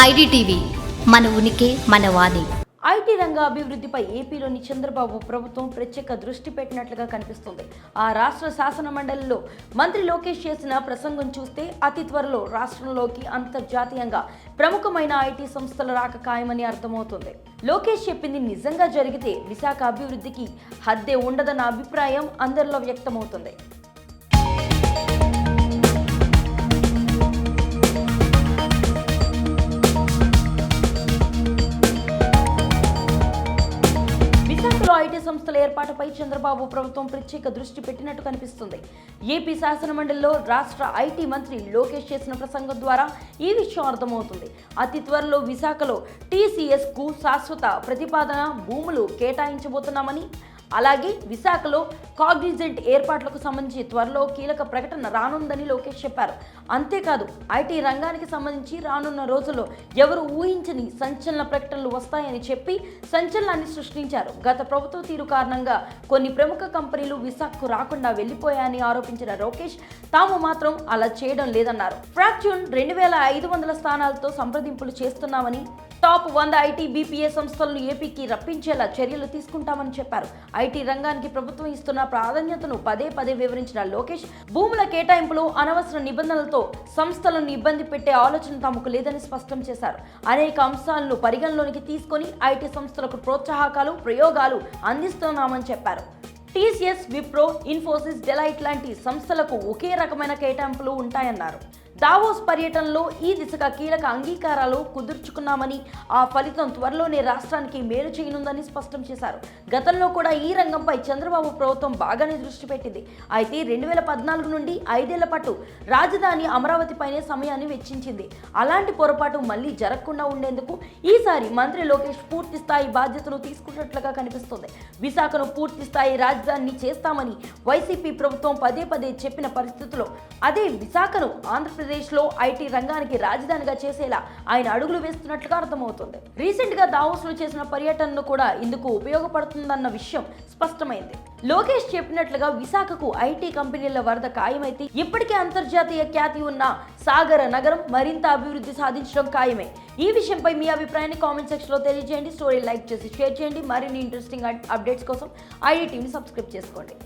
IDTV మన ఉనికి మన వాణి. ఐటీ రంగ అభివృద్ధిపై ఏపీలోని చంద్రబాబు ప్రభుత్వం ప్రత్యేక దృష్టి పెట్టినట్లుగా కనిపిస్తుంది. ఆ రాష్ట్ర శాసన మండలిలో మంత్రి లోకేష్ చేసిన ప్రసంగం చూస్తే అతి త్వరలో రాష్ట్రంలోకి అంతర్జాతీయంగా ప్రముఖమైన ఐటీ సంస్థల రాక ఖాయమని అర్థమవుతుంది. లోకేష్ చెప్పింది నిజంగా జరిగితే విశాఖ అభివృద్ధికి హద్దే ఉండదన్న అభిప్రాయం అందరిలో వ్యక్తమవుతుంది. సంస్థల ఏర్పాటుపై చంద్రబాబు ప్రభుత్వం ప్రత్యేక దృష్టి పెట్టినట్టు కనిపిస్తుంది. ఏపీ శాసనమండలిలో రాష్ట్ర ఐటీ మంత్రి లోకేష్ చేసిన ప్రసంగం ద్వారా ఈ విషయం అర్థమవుతుంది. అతి త్వరలో విశాఖలో టీసీఎస్కు శాశ్వత ప్రతిపాదన భూములు కేటాయించబోతున్నామని అలాగే విశాఖలో కాగ్నిజెంట్ ఏర్పాట్లకు సంబంధించి త్వరలో కీలక ప్రకటన రానుందని లోకేష్ చెప్పారు. అంతేకాదు ఐటీ రంగానికి సంబంధించి రానున్న రోజుల్లో ఎవరు ఊహించని సంచలన ప్రకటనలు వస్తాయని చెప్పి సంచలనాన్ని సృష్టించారు. గత ప్రభుత్వ తీరు కారణంగా కొన్ని ప్రముఖ కంపెనీలు విశాఖకు రాకుండా వెళ్ళిపోయాయని ఆరోపించిన లోకేష్ తాము మాత్రం అలా చేయడం లేదన్నారు. ఫ్రాక్చూన్ రెండు వేల ఐదు వందల స్థానాలతో సంప్రదింపులు చేస్తున్నామని టాప్ వంద ఐటీ బీపీఏ సంస్థలను ఏపీకి రప్పించేలా చర్యలు తీసుకుంటామని చెప్పారు. ఐటీ రంగానికి ప్రభుత్వం ఇస్తున్న ప్రాధాన్యతను పదే పదే వివరించిన లోకేష్ భూముల కేటాయింపులో అనవసర నిబంధనలతో సంస్థలను ఇబ్బంది పెట్టే ఆలోచన తమకు లేదని స్పష్టం చేశారు. అనేక అంశాలను పరిగణలోనికి తీసుకొని ఐటీ సంస్థలకు ప్రోత్సాహకాలు ప్రయోగాలు అందిస్తున్నామని చెప్పారు. టీసీఎస్ విప్రో ఇన్ఫోసిస్ డెలైట్ లాంటి సంస్థలకు ఒకే రకమైన కేటాయింపులు ఉంటాయన్నారు. దావోస్ పర్యటనలో ఈ దిశగా కీలక అంగీకారాలు కుదుర్చుకున్నామని ఆ ఫలితం త్వరలోనే రాష్ట్రానికి మేలు చేయనుందని స్పష్టం చేశారు. గతంలో కూడా ఈ రంగంపై చంద్రబాబు ప్రభుత్వం బాగానే దృష్టి పెట్టింది. అయితే రెండు వేల పద్నాలుగు నుండి ఐదేళ్ళ పాటు రాజధాని అమరావతిపైనే సమయాన్ని వెచ్చించింది. అలాంటి పొరపాటు మళ్ళీ జరగకుండా ఉండేందుకు ఈసారి మంత్రి లోకేష్ పూర్తి స్థాయి బాధ్యతలు తీసుకున్నట్లుగా కనిపిస్తోంది. విశాఖను పూర్తి స్థాయి రాజధాని చేస్తామని వైసీపీ ప్రభుత్వం పదే పదే చెప్పిన పరిస్థితుల్లో అదే విశాఖను ఆంధ్రప్రదేశ్ ఆంధ్రప్రదేశ్లో ఐటీ రంగానికి రాజధానిగా చేసేలా ఆయన అడుగులు వేస్తున్నట్లుగా అర్థమవుతుంది. రీసెంట్గా చేసిన పర్యటనను కూడా ఇందుకు ఉపయోగపడుతుందన్న విషయం స్పష్టమైంది. లోకేష్ చెప్పినట్లుగా విశాఖకు ఐటీ కంపెనీల వరద ఖాయమైతే ఇప్పటికే అంతర్జాతీయ ఖ్యాతి ఉన్న సాగర నగరం మరింత అభివృద్ధి సాధించడం ఖాయమే. ఈ విషయంపై మీ అభిప్రాయాన్ని కామెంట్ సెక్షన్లో తెలియజేయండి. స్టోరీ లైక్ చేసి షేర్ చేయండి. మరిన్ని ఇంట్రెస్టింగ్ అప్డేట్స్ కోసం ఐడి టీవీని సబ్స్క్రైబ్ చేసుకోండి.